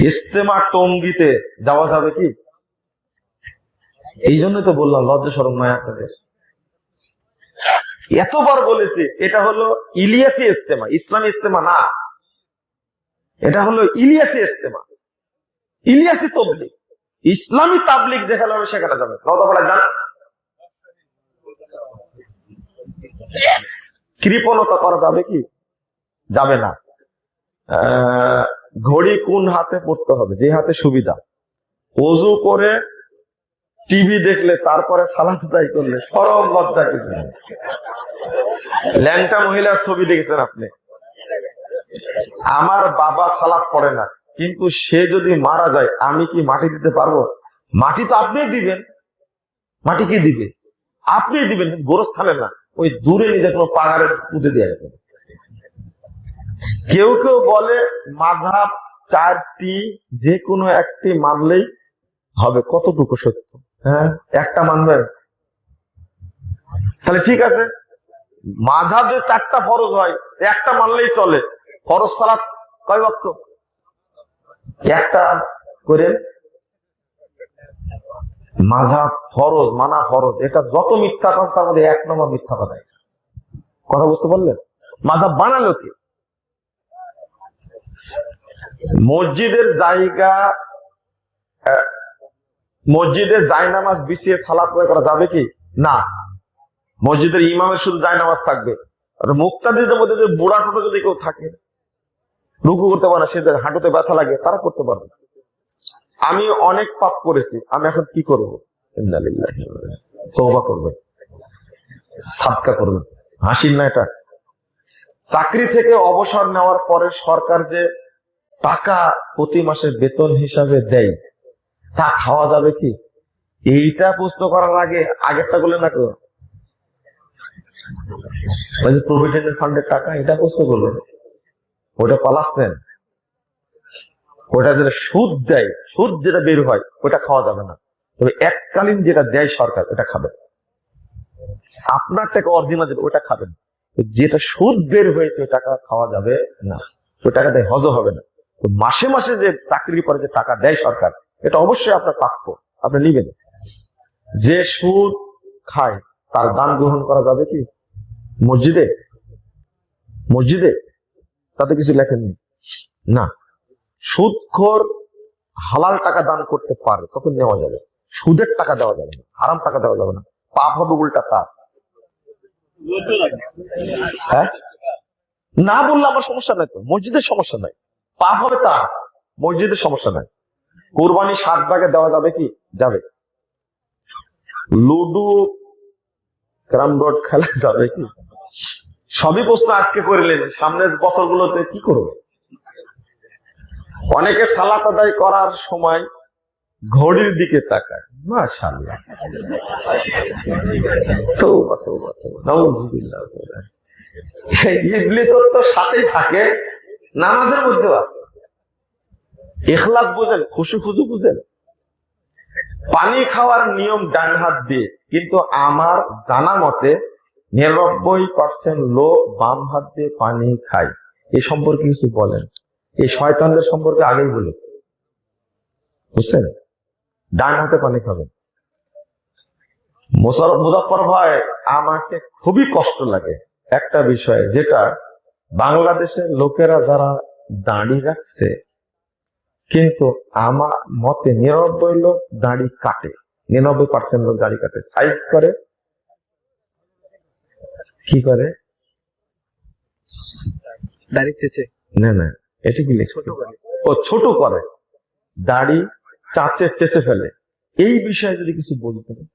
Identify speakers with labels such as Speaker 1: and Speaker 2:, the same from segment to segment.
Speaker 1: ইস্তেমা টঙ্গিতে যাওয়া যাবে কি? এই জন্য তো বললাম, লজ্জা সরম নয় আপনাদের। এতবার বলেছি, এটা হলো ইলিয়াসি ইস্তেমা, ইসলামী ইস্তেমা না। এটা হলো ইলিয়াসি ইস্তেমা। ইলিয়াসি তবলিক ইসলামী তাবলিক যেখানে হবে সেখানে যাবে। নদাপাড়া যান। কৃপণতা করা যাবে কি? যাবে না। ঘড়ি কোন হাতে পড়তে হবে? যে হাতে সুবিধা। অজু করে টিভি দেখলে, তারপরে সালাদ দায়ী করলে সরব লজ্জা কিছু ল্যাংটা মহিলার ছবি দেখেছেন আপনি? আমার বাবা সালাদ পড়ে না, কিন্তু সে যদি মারা যায়, আমি কি মাটি দিতে পারব? মাটি তো আপনি দিবেন। মাটি কি দিবে? আপনি দিবেন গোরস্থানে না। ওই দূরে নিজে কোনো পাহাড়ে পুঁতে দিয়ে রাখবেন কেউ কেউ বলে মাঝাব চারটি যে কোনো একটি মানলেই হবে। কতটুকু সত্য? হ্যাঁ একটা মানবেন? তাহলে ঠিক আছে। মাঝাব যে চারটা ফরজ হয়, একটা মানলেই চলে। ফরজ সালাত কয় বক্ত একটা করে। মাঝাব ফরজ, মানা ফরজ, এটা যত মিথ্যা কথা তার মধ্যে এক নম্বর মিথ্যা কথা। কথা বুঝতে পারলেন? মাঝাব বানালো কে? মসজিদের জায়গা মসজিদে জায়নামাজ বিছিয়ে সালাত করা যাবে কি? না। মসজিদের ইমামের শুধু জায়নামাজ থাকবে। মুক্তাদিদের মধ্যে যে বুড়া টোটো যদি কেউ থাকে, রুকু করতে পারে না সেদের হাঁটুতে ব্যথা লাগে, তারা করতে পারবে আমি অনেক পাপ করেছি, আমি এখন কি করব। তওবা করবেন। সাদকা করবেন। হাসির না এটা। চাকরি থেকে অবসর নেওয়ার পরে সরকার যে টাকা প্রতি মাসে বেতন হিসাবে দেয়, তা খাওয়া যাবে কি? এইটা প্রশ্ন করার আগে আগেরটা বলে না যে প্রভিডেন্ট ফান্ডের টাকা, এটা প্রশ্ন করলেন ওটা পালাচ্ছেন ওটা যেটা সুদ দেয়, সুদ যেটা বের হয় ওটা খাওয়া যাবে না। তবে এককালীন যেটা দেয় সরকার ওটা খাবেন আপনার টাকা অরিজিনাল ওটা খাবেন। যেটা সুদ বের হয়েছে, ওই টাকা খাওয়া যাবে না। ওই টাকা দেয় হজ হবে না। তো মাসে মাসে যে চাকরির পরে যে টাকা দেয় সরকার, এটা অবশ্যই আপনার প্রাপ্য। আপনি নিবেন। যে সুদ খায়, তার দান গ্রহণ করা যাবে কি? মসজিদে? মসজিদে? তাতে কিছু লেখেননি। না। সুদখোর হালাল টাকা দান করতে পারে, তখন নেওয়া যাবে। সুদের টাকা দেওয়া যাবে না। হারাম টাকা দেওয়া যাবে না। পাপ হবে উল্টা তার। হ্যাঁ? না বললে আমার সমস্যা নাই তো। মসজিদের সমস্যা নাই। পাপ হবে তার। মসজিদের সমস্যা নাই। কোরবানি সাত ভাগে দেওয়া যাবে কি? যাবে। লুডু ক্যারাম বোর্ড খেলা যাবে কি? সবই প্রশ্ন আজকে করলেন। সামনের বছরগুলোতে কি করবে? অনেকে সালাত আদায় করার সময় ঘড়ির দিকে তাকায়। মাশাআল্লাহ। তৌবা তৌবা তৌবা নাউজুবিল্লাহ। ইবলিসও তো সাথেই থাকে, নামাজের মধ্যেও আছে। ইখলাস বুঝেন, খুশু খুশু বুঝেন। পানি খাওয়ার নিয়ম ডান হাত দিয়ে, কিন্তু আমার জানা মতে নিরানব্বই পার্সেন্ট লোক বাম হাত দিয়ে পানি খায়। এ সম্পর্কে কিছু বলেন। এই শয়তানদের সম্পর্কে আগেই বলেছে। বুঝছেন? ডান হাতে পানি খাবেন। মুজাফফর ভাই আমাকে খুবই কষ্ট লাগে। একটা বিষয় যেটা বাংলাদেশের লোকেরা যারা দাঁড়ি রাখছে কিন্তু আমার মতে নিরানব্বই লোক দাড়ি কাটে। নিরানব্বই পার্সেন্ট লোক দাড়ি কাটে। সাইজ করে কি করে?
Speaker 2: দাড়ি চেচে
Speaker 1: না না এটা কি লিখছে? ও ছোট করে। দাড়ি চাচে চেচে ফেলে। এই বিষয়ে যদি কিছু বলতেন।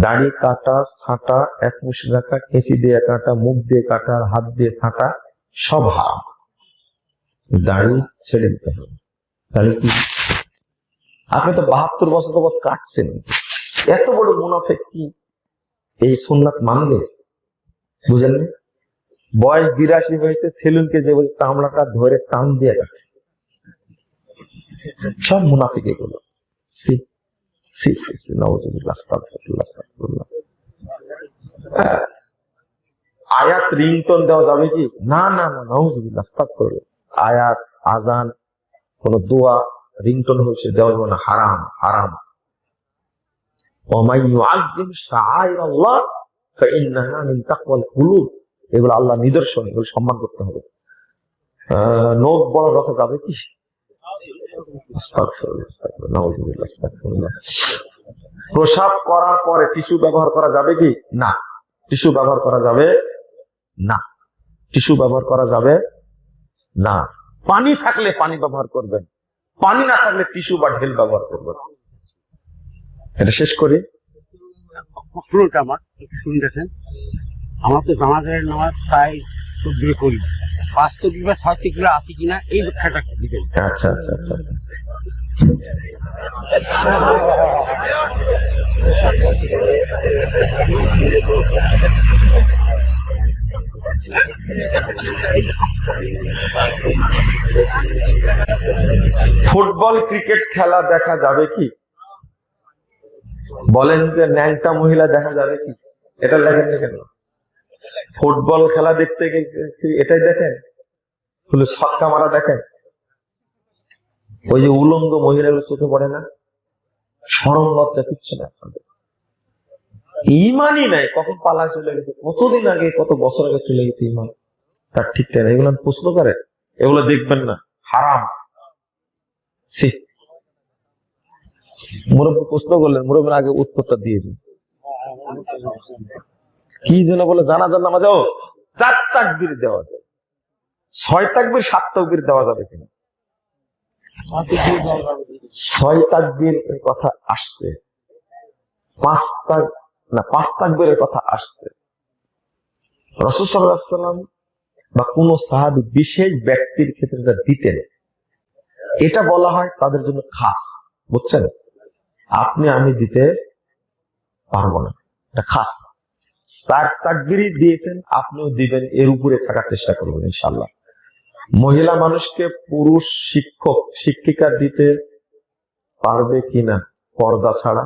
Speaker 1: দাড়ি কাটা, ছাঁটা, এক মুশ রাখা, কেঁচি দিয়ে কাটা, মুখ দিয়ে কাটা, হাত দিয়ে ছাঁটা, সব হারাম। দাড়ি ছেড়ে দিতে হবে। দাড়ি কি? আপনি তো বাহাত্তর বছর তো কাটছেন। এত বড় মুনাফেক কি এই সুন্নাত মানবে? বুঝেন না? বয়স বিরাশি হয়েছে, সেলুনকে যে বলছে, চামড়াটা ধরে টান দিয়ে রাখে। সব মুনাফিক এগুলো। হ্যাঁ। আয়াত দেওয়া যাবে কি? না না না নওয়াজুবিল্লাহ আস্তাগফিরুল্লাহ আয়াত, আজান, কোন দোয়া হয়েছে দেওয়া যাবে না, হারাম হারাম। এগুলো আল্লাহ নিদর্শন, এগুলো সম্মান করতে হবে। নখ বড় রাখা যাবে কি? প্রসাব করার পরে টিস্যু ব্যবহার করা যাবে কি? না। টিস্যু ব্যবহার করা যাবে না। টিস্যু ব্যবহার করা যাবে না। পানি থাকলে পানি ব্যবহার করবেন। পানি না থাকলে টিস্যু বা ঢেল ব্যবহার করবেন। এটা শেষ করি।
Speaker 2: আমার শুনে দেখেন আমার তো জামাজের নামাজ চোদ্দ করি পাঁচ তকবি বা ছয় আছে কিনা, এই ব্যাখ্যাটা
Speaker 1: আচ্ছা আচ্ছা আচ্ছা আচ্ছা। ফুটবল ক্রিকেট খেলা দেখা যাবে কি? বলেন যে ন্যাংটা মহিলা দেখা যাবে কি? এটা লেখেন না কেন? ফুটবল খেলা দেখতে এটাই দেখেন? শুধু মারা দেখেন? ওই যে উলঙ্গ মহিলাগুলো চোখে পড়ে না? সরম লজ্জা কিচ্ছু না আপনাদের। ইমানই নাই, কখন পালায় চলে গেছে, কতদিন আগে, কত বছর আগে চলে গেছে ইমান? তার ঠিক তাই এগুলো প্রশ্ন করে। এগুলো দেখবেন না, হারাম। সি মুরব্বী প্রশ্ন করলেন মুরব্বীর আগে উত্তরটা দিয়ে দিন। কি যেন বলে জানা জান নামাজ চার তাকবির দেওয়া যায়। ছয় তাকবির, সাত তাকবির দেওয়া যাবে কিনা? ছয় তাকবির কথা আসছে। পাঁচ তাক, না, পাঁচ তাকবিরের কথা আসছে। রসুসাল্লাম বা কোন সাহাবি বিশেষ ব্যক্তির ক্ষেত্রে এটা দিতেন। এটা বলা হয় তাদের জন্য খাস, বুঝছেন? আপনি, আমি দিতে পারব না। এটা খাস। চার তাকবিরই দিয়েছেন, আপনিও দিবেন, এর উপরে থাকার চেষ্টা করবেন ইনশাল্লাহ মহিলা মানুষকে পুরুষ শিক্ষক, শিক্ষিকা দিতে পারবে কিনা পর্দা ছাড়া?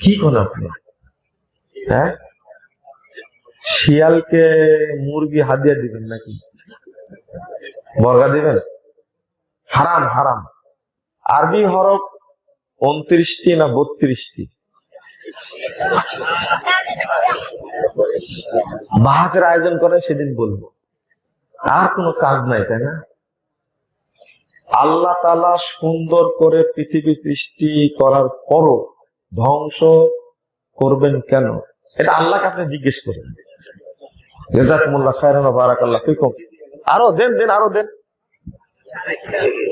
Speaker 1: কি কোন হ্যাঁ? শিয়ালকে মুরগি হাদিয়া দিবেন নাকি? বর্গা দিবেন? হারাম হারাম। আরবি হরফ উনত্রিশটি না বত্রিশটি? বাহাজের আয়োজন করে সেদিন বলব। আর কোনো কাজ নাই তাই না? আল্লাহ তালা সুন্দর করে পৃথিবী সৃষ্টি করার পরও ধ্বংস করবেন কেন? এটা আল্লাহকে আপনি জিজ্ঞেস করেন। জেজাকুমুল্লাহ খায়রান বারাকাল্লাহ ফিকুম। আরও দেন দেন আরও দেন।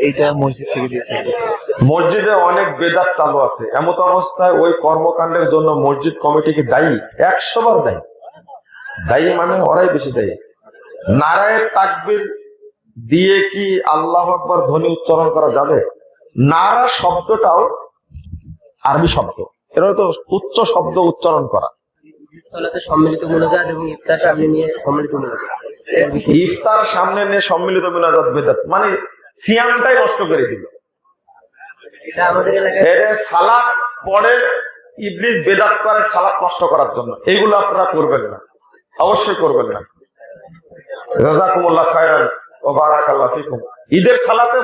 Speaker 3: এইটা মসজিদ থেকে দিয়েছে।
Speaker 1: মসজিদে অনেক বেদাত চালু আছে। এমত অবস্থায় ওই কর্মকাণ্ডের জন্য মসজিদ কমিটিকে দায়ী একশো বার দায়ী। দায়ী মানে ওরাই বেশি দায়ী। নারায়ের তাকবির দিয়ে কি আল্লাহ আকবর ধ্বনি উচ্চারণ করা যাবে? নারা শব্দটাও আরবি শব্দ। এটা তো উচ্চ শব্দ উচ্চারণ করা।
Speaker 3: সম্মিলিত মোনাজাত এবং ইফতার সামনে নিয়ে সম্মিলিত মোনাজাত।
Speaker 1: ইফতার সামনে নিয়ে সম্মিলিত মিনাজাত বেদাত। মানে সিয়ামটাই নষ্ট করে দিল। সালাদ পরে ইবলিস বেদাত করে সালাদ নষ্ট করার জন্য। এগুলো আপনারা করবেন না। অবশ্যই করবেন না। রাজাকুমুল্লাহ খায়রান ও বারাকাল্লাহ ফিকুম। ঈদের সালাতে